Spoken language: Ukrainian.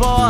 embora.